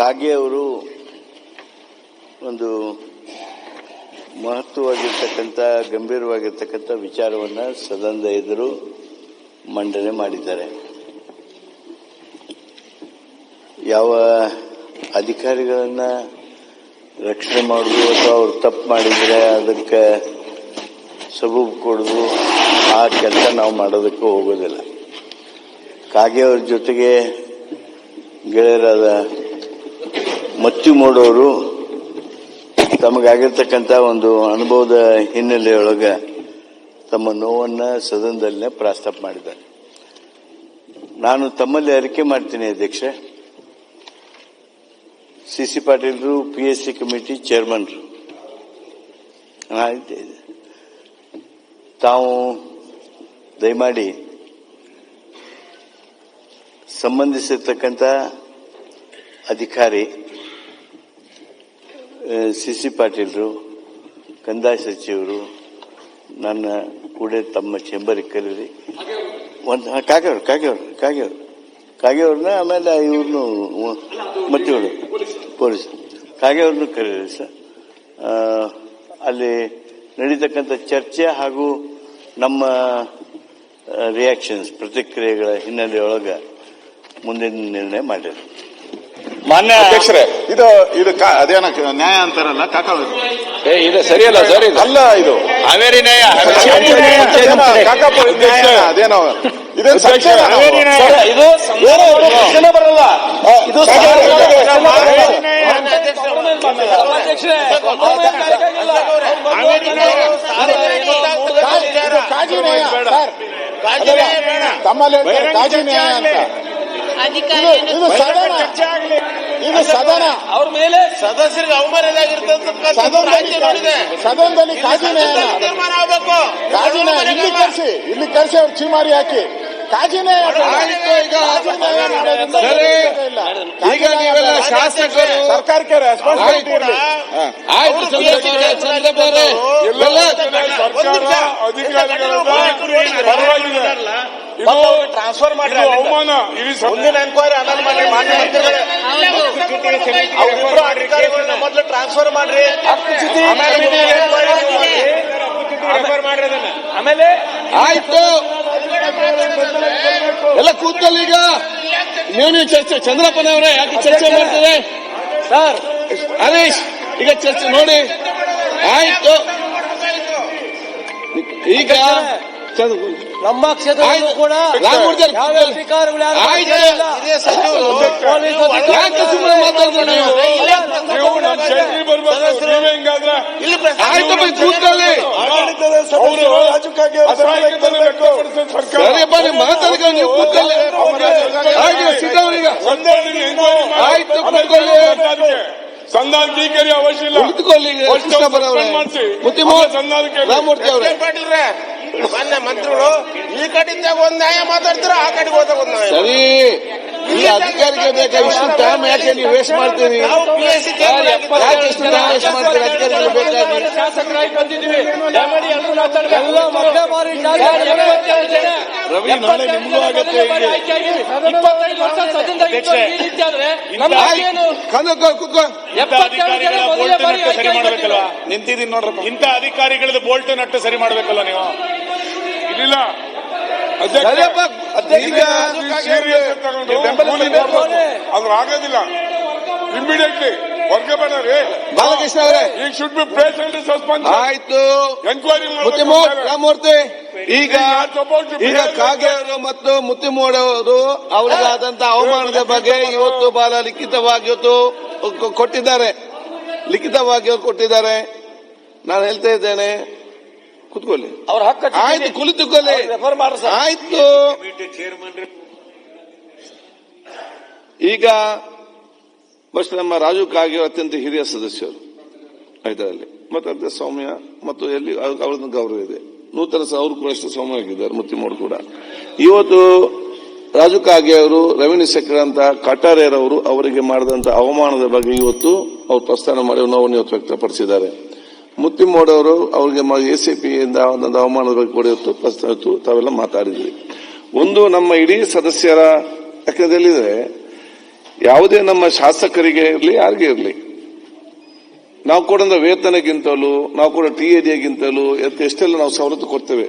ಕಾಗೆ ಅವರು ಒಂದು ಮಹತ್ವವಾಗಿರ್ತಕ್ಕಂಥ, ಗಂಭೀರವಾಗಿರ್ತಕ್ಕಂಥ ವಿಚಾರವನ್ನು ಸದನದ ಎದುರು ಮಂಡನೆ ಮಾಡಿದ್ದಾರೆ. ಯಾವ ಅಧಿಕಾರಿಗಳನ್ನು ರಕ್ಷಣೆ ಮಾಡೋದು ಅಥವಾ ಅವ್ರು ತಪ್ಪು ಮಾಡಿದರೆ ಅದಕ್ಕೆ ಸಬೂಬು ಕೊಡೋದು, ಆ ಕೆಲಸ ನಾವು ಮಾಡೋದಕ್ಕೆ ಹೋಗೋದಿಲ್ಲ. ಕಾಗೆ ಅವ್ರ ಜೊತೆಗೆ ಗೆಳೆಯರಾದ ಮತ್ತಿ ಮೂಡೋರು ತಮಗಾಗಿರ್ತಕ್ಕಂಥ ಒಂದು ಅನುಭವದ ಹಿನ್ನೆಲೆಯೊಳಗೆ ತಮ್ಮ ನೋವನ್ನು ಸದನದಲ್ಲೇ ಪ್ರಾಸ್ತಾಪ ಮಾಡಿದ್ದಾರೆ. ನಾನು ತಮ್ಮಲ್ಲಿ ಅರಿಕೆ ಮಾಡ್ತೀನಿ ಅಧ್ಯಕ್ಷ. ಸಿ ಸಿ ಪಾಟೀಲ್ರು, ಪಿ ಎಸ್ ಸಿ ಕಮಿಟಿ ಚೇರ್ಮನ್ರು. ತಾವು ದಯಮಾಡಿ ಸಂಬಂಧಿಸಿರ್ತಕ್ಕಂಥ ಅಧಿಕಾರಿ ಸಿ ಸಿ ಪಾಟೀಲರು ಕಂದಾಯ ಸಚಿವರು ನನ್ನ ಕೂಡ ತಮ್ಮ ಚೇಂಬರಿಗೆ ಕರೀರಿ ಒಂದು ಹಾಂ ಕಾಗೆಯವ್ರು ಕಾಗೆಯವರು ಕಾಗೆಯವ್ರು ಕಾಗೆಯವ್ರನ್ನ ಆಮೇಲೆ ಇವ್ರನ್ನು ಮತ್ತಿವರು ಪೊಲೀಸ್. ಕಾಗೆಯವ್ರನ್ನು ಕರೀರಿ ಸರ್. ಆ, ಅಲ್ಲಿ ನಡೀತಕ್ಕಂಥ ಚರ್ಚೆ ಹಾಗೂ ನಮ್ಮ ರಿಯಾಕ್ಷನ್ಸ್ ಪ್ರತಿಕ್ರಿಯೆಗಳ ಹಿನ್ನೆಲೆಯೊಳಗೆ ಮುಂದಿನ ನಿರ್ಣಯ ಮಾಡಿರಿ. ಮಾನ್ಯ ಅಧ್ಯಕ್ಷರೇ ಇದು ಇದು ಕಾ- ಅದೇನ ಕ- ನ್ಯಾಯ ಅಂತಾರಲ್ಲ ಕಾಕಾ ಏ, ಇದು ಸರಿಯಲ್ಲ ಸರ್ ಇದು. ಅಲ್ಲ ಇದು. ಹಾವೇರಿ ನ್ಯಾಯ ಅದೇನೋ ನ್ಯಾಯ. ಅದೇನೋ ಇದೇನು ಸತ್ಯ ಸರ್, ಇದು ಪ್ರಶ್ನೆ ಬರಲ್ಲ. ಇದು ಕಾಜಿ ನ್ಯಾಯ ಸರ್. ತಮ್ಮಲ್ಲಿ ಹೇಳ್ತಾರೆ ಕಾಜಿ ನ್ಯಾಯ ಅಂತ. ಇದು ಇದು ಸದನ ಇದು ಸದನ. ಅವ್ರ ಮೇಲೆ ಸದಸ್ಯರಿಗೆ ಅವಮಾನ ಸದನದಲ್ಲಿ ನೋಡಿದೆ. ಸದನದಲ್ಲಿ ಕಾಜಿ ನ್ಯಾಯ ತೀರ್ಮಾನ ಆಗ್ಬೇಕು. ಇಲ್ಲಿ ಕರ್ಸಿ ಇಲ್ಲಿ ಕರ್ಸಿ ಅವ್ರು ಚೀಮಾರಿ ಹಾಕಿ. ಈಗ ನೀವೆಲ್ಲ ಶಾಸಕರು ಸರ್ಕಾರಕ್ಕೆ ರೆಸ್ಪಾನ್ಸಿಬಿಲಿಟಿ ಇರಲಿ ಆಯ್ತು ಚಂದ್ರಪ್ಪ ಅವರೇ, ಎಲ್ಲ ಸರ್ಕಾರ ಅಧಿಕಾರಿಗಳನ್ನ ಪರವಾಗಿದೆ ಟ್ರಾನ್ಸ್ಫರ್ ಮಾಡಿ ಅವಮಾನ. ಮುಂದಿನ ಎನ್ಕ್ವೈರಿ ಅನೌನ್ಸ್ ಮಾಡಿ ಮಾನ್ಯ ಮಂತ್ರಿಗಳೇ. ಅಧಿಕಾರಿಗಳನ್ನ ಮೊದಲು ಟ್ರಾನ್ಸ್ಫರ್ ಮಾಡ್ರಿ. ಮಾಡಿ. ಆಮೇಲೆ ಆಯ್ತು. ಎಲ್ಲ ಕೂತಲ್ಲಿ ಈಗ ನೀವು ನೀವು ಚರ್ಚೆ ಚಂದ್ರಪ್ಪನವರೇ ಯಾಕೆ ಚರ್ಚೆ ಮಾಡ್ತದೆ? ಸರ್ ಹರೀಶ್ ಈಗ ಚರ್ಚೆ ನೋಡಿ. ಆಯ್ತು. ಈಗ ನಮ್ಮ ಕ್ಷೇತ್ರದಲ್ಲೂ ಕೂಡ ಯಾವ. ಅಧಿಕಾರಿಗಳು ಯಾರು ಆಯ್ತು. ಅದಕ್ಕೆ ಸಂಧಾನಕ್ಕೆ ಅವಶ್ಯ ಇಲ್ಲ. ಮಾಡ್ಸಿ. ರಾಮಮೂರ್ತಿ ಅವರೇ. ಮಾನ್ಯ ಮಂತ್ರಿಗಳು ಈ ಕಡೆಯಿಂದ ಒಂದ್ ನ್ಯಾಯ ಮಾತಾಡ್ತೀರ ಆ ಕಡೆಗೆ ಹೋದಾಗ ಒಂದ್ ನ್ಯಾಯ ಸರಿ. ಈ ಅಧಿಕಾರಿಗೆ ಬೇಕಾ ಇಷ್ಟು ಟೈಮ್ ಯಾಕೆ ನೀವು ವೇಸ್ಟ್ ಮಾಡ್ತೀರಿ? ನಾವು ಪಿ ಎಸ್ ಸಿ ಯಾಕೆ ಇಷ್ಟು ಟೈಮ್ ವೇಸ್ಟ್ ಮಾಡ್ತೀರಿ? ಅಧಿಕಾರಿಗಳು ಬೇಕಾಗಿ ಶಾಸಕರಾಗಿ ಬಂದಿದ್ದೀವಿ. ಎಲ್ಲರೂ ಮಾತಾಡ್ಬೇಕು. ಎಲ್ಲ ಮೊದಲನೇ ಬಾರಿ ಶಾಸಕರು ಎಪ್ಪತ್ತೇಳು ಜನ. ರವಿ ನಾಳೆ ನಿಮಗೂ ಆಗತ್ತೆ ಇಪ್ಪತ್ತೈದು ವರ್ಷ ಸದನದಾಗ ಇದ್ದು ಈ ರೀತಿ ಆದ್ರೆ ನಿಂತಿದ್ದೀನಿ ನೋಡ್ರಪ್ಪ. ಇಂಥ ಅಧಿಕಾರಿಗಳದ್ದು ಬೋಲ್ಟ್ ನಟ್ಟು ಸರಿ ಮಾಡ್ಬೇಕಲ್ಲ ನೀವು? ಇಲ್ಲ. ಅದ್ರ ಆಗೋದಿಲ್ಲ. ಇಮಿಡಿಯೇಟ್ಲಿ ವರ್ಗಬೇಡ ರೀ ಬಾಲಕೃಷ್ಣ ಅವರೇ. ಈಗ ಶುಡ್ ಬಿ ಪ್ರೆಸೆಂಟ್ ಸಸ್ಪೆನ್ಸ್ ಆಯ್ತು. ಮುತ್ತಿಮೋ ರಾಮಮೂರ್ತಿ ಈಗ ಈಗ ಕಾಗೇವರು ಮತ್ತು ಮುತ್ತಿಮೋಡ್ ಅವರು ಅವರಿಗಾದಂತ ಅವಮಾನದ ಬಗ್ಗೆ ಇವತ್ತು ಬಹಳ ಲಿಖಿತವಾಗಿ ಇವತ್ತು ಕೊಟ್ಟಿದ್ದಾರೆ. ಲಿಖಿತವಾಗಿ ಅವರು ಕೊಟ್ಟಿದ್ದಾರೆ. ನಾನು ಹೇಳ್ತಾ ಇದ್ದೇನೆ ಕುತ್ಕೊಳ್ಳಿ. ಅವ್ರ ಹಕ್ಕ ಆಯ್ತು ಕುಳಿತುಕೊಳ್ಳಿ. ರೆಫರ್ ಮಾಡ್ರಿ ಸರ್. ಆಯ್ತು. ಈಗ ಬಸ್ ನಮ್ಮ ರಾಜು ಕಾಗೆ ಅತ್ಯಂತ ಹಿರಿಯ ಸದಸ್ಯರು ಐದರಲ್ಲಿ. ಮತ್ತೆ ಅದೇ ಸೌಮ್ಯ ಮತ್ತು ಎಲ್ಲಿ ಅವ್ರದ್ದು ಗೌರವ ಇದೆ. ನೂತನ ಸಾವಿರ ಅವರು ಕೂಡ ಅಷ್ಟು ಸೌಮ್ಯವಾಗಿದ್ದಾರೆ ಮುತ್ತಿಮೋಡ್ ಕೂಡ. ಇವತ್ತು ರಾಜು ಕಾಗೆ ಅವರು ರೆವಿನ್ಯೂ ಸೆಕ್ರೆಟರಿ ಅಂತ ಕಟಾರೇರವರು ಅವರಿಗೆ ಮಾಡಿದಂತ ಅವಮಾನದ ಬಗ್ಗೆ ಇವತ್ತು ಅವರು ಪ್ರಸ್ಥಾನ ಮಾಡಿ ನೋವನ್ನು ಇವತ್ತು ವ್ಯಕ್ತಪಡಿಸಿದ್ದಾರೆ. ಮುತ್ತಿಮೋಡವರು ಅವರಿಗೆ ಪಿ ಇಂದ ಒಂದೊಂದು ಅವಮಾನದ ಬಗ್ಗೆ ಕೊಡಿತ್ತು ಪ್ರಶ್ನೆ ತಾವೆಲ್ಲ ಮಾತಾಡಿದ್ವಿ ಒಂದು ನಮ್ಮ ಇಡೀ ಸದಸ್ಯರ ಹೇಳಿದ್ರೆ ಯಾವುದೇ ನಮ್ಮ ಶಾಸಕರಿಗೆ ಇರಲಿ, ಯಾರಿಗೆ ಇರಲಿ. ನಾವು ಕೊಡೋ ವೇತನಕ್ಕಿಂತಲೂ, ನಾವು ಕೊಡೋ ಟಿ ಎಡಿಗಿಂತಲೂ ಎಷ್ಟೆಲ್ಲ ನಾವು ಸವಲತ್ತು ಕೊಡ್ತೇವೆ,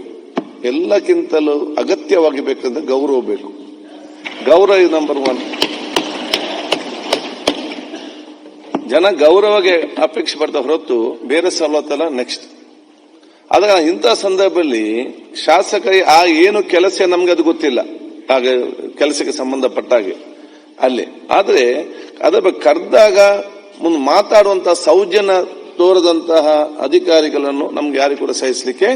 ಎಲ್ಲಕ್ಕಿಂತಲೂ ಅಗತ್ಯವಾಗಿ ಬೇಕಂದ್ರೆ ಗೌರವ ಬೇಕು. ಗೌರವ ನಂಬರ್ ಒನ್ ಜನ ಗೌರವಗೆ ಅಪೇಕ್ಷೆ ಪಡ್ತಾ ಹೊರತು ಬೇರೆ ಸವಲತ್ತಲ್ಲ ನೆಕ್ಸ್ಟ್ ಆದಾಗ ಇಂಥ ಸಂದರ್ಭದಲ್ಲಿ ಶಾಸಕರಿಗೆ ಆ ಏನು ಕೆಲಸ ನಮ್ಗೆ ಅದು ಗೊತ್ತಿಲ್ಲ. ಆಗ ಕೆಲಸಕ್ಕೆ ಸಂಬಂಧಪಟ್ಟ ಹಾಗೆ ಅಲ್ಲಿ. ಆದರೆ ಅದರ ಬಗ್ಗೆ ಕರೆದಾಗ ಮುಂದೆ ಮಾತಾಡುವಂತಹ ಸೌಜನ್ಯ ತೋರದಂತಹ ಅಧಿಕಾರಿಗಳನ್ನು ನಮ್ಗೆ ಯಾರಿಗೂ ಕೂಡ ಸಹಿಸಲಿಕ್ಕೆ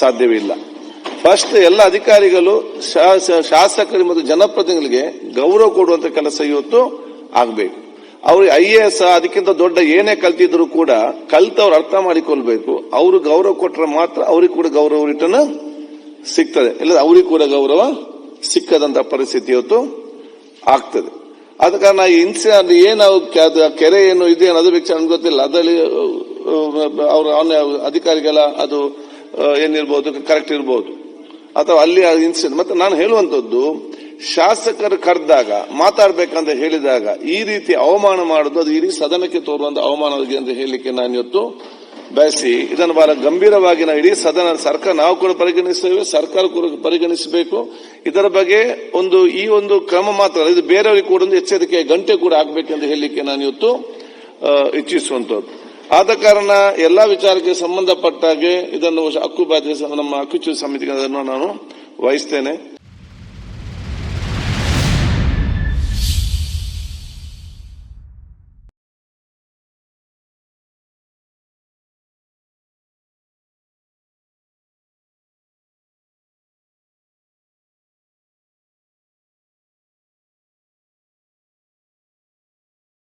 ಸಾಧ್ಯವಿಲ್ಲ ಫಸ್ಟ್ ಎಲ್ಲ ಅಧಿಕಾರಿಗಳು ಶಾಸಕರು ಮತ್ತು ಜನಪ್ರತಿನಿಧಿಗಳಿಗೆ ಗೌರವ ಕೊಡುವಂತ ಕೆಲಸ ಇವತ್ತು ಆಗಬೇಕು. ಅವ್ರಿಗೆ ಐ ಎ ಎಸ್, ಅದಕ್ಕಿಂತ ದೊಡ್ಡ ಏನೇ ಕಲ್ತಿದ್ರು ಕೂಡ ಕಲ್ತವ್ರು ಅರ್ಥ ಮಾಡಿಕೊಳ್ಬೇಕು. ಅವರು ಗೌರವ ಕೊಟ್ಟರೆ ಮಾತ್ರ ಅವ್ರಿಗೆ ಕೂಡ ಗೌರವ ರಿಟರ್ನ್ ಸಿಗ್ತದೆ. ಇಲ್ಲ ಅವ್ರಿಗೆ ಕೂಡ ಗೌರವ ಸಿಕ್ಕದಂತ ಪರಿಸ್ಥಿತಿ ಇವತ್ತು ಆಗ್ತದೆ. ಆದ ಕಾರಣ ಇನ್ಸಿಡೆಂಟ್ ಏನು ಕೆರೆ ಏನು ಇದೆ ಅನ್ನೋದು ವಿಚಾರ ನನ್ಗೆ ಗೊತ್ತಿಲ್ಲ. ಅದರಲ್ಲಿ ಅವ್ರ ಅಧಿಕಾರಿಗಳ ಅದು ಏನಿರ್ಬೋದು ಕರೆಕ್ಟ್ ಇರ್ಬೋದು. ಅಥವಾ ಅಲ್ಲಿ ಇನ್ಸಿಡೆಂಟ್ ಮತ್ತೆ ನಾನು ಹೇಳುವಂತದ್ದು ಶಾಸಕರು ಕರೆದಾಗ, ಮಾತಾಡಬೇಕಂತ ಹೇಳಿದಾಗ, ಈ ರೀತಿ ಅವಮಾನ ಮಾಡುದು ಅದು ಇಡೀ ಸದನಕ್ಕೆ ತೋರುವಂತ ಅವಮಾನ ಅಂತ ಹೇಳಲಿಕ್ಕೆ ನಾನು ಇವತ್ತು ಬಯಸಿ, ಇದನ್ನು ಬಹಳ ಗಂಭೀರವಾಗಿ ನಾವು ಇಡೀ ಸದನ, ಸರ್ಕಾರ, ನಾವು ಕೂಡ ಪರಿಗಣಿಸ್ತೇವೆ, ಸರ್ಕಾರ ಕೂಡ ಪರಿಗಣಿಸಬೇಕು. ಇದರ ಬಗ್ಗೆ ಒಂದು, ಈ ಒಂದು ಕ್ರಮ ಮಾತ್ರ ಇದು ಬೇರೆಯವರಿಗೆ ಕೂಡ ಒಂದು ಎಚ್ಚರಿಕೆ, ಗಂಟೆ ಕೂಡ ಆಗಬೇಕೆಂದು ಹೇಳಲಿಕ್ಕೆ ನಾನು ಇವತ್ತು ಇಚ್ಛಿಸುವಂಥದ್ದು ಆದ ಕಾರಣ ಎಲ್ಲ ವಿಚಾರಕ್ಕೆ ಸಂಬಂಧಪಟ್ಟಾಗೆ ಇದನ್ನು ಹಕ್ಕು ಬಾಧ್ಯ ನಮ್ಮ ಹಕ್ಕುಚ್ಯುತಿ ಸಮಿತಿಗೆ ಅದನ್ನು ನಾನು ವಹಿಸ್ತೇನೆ.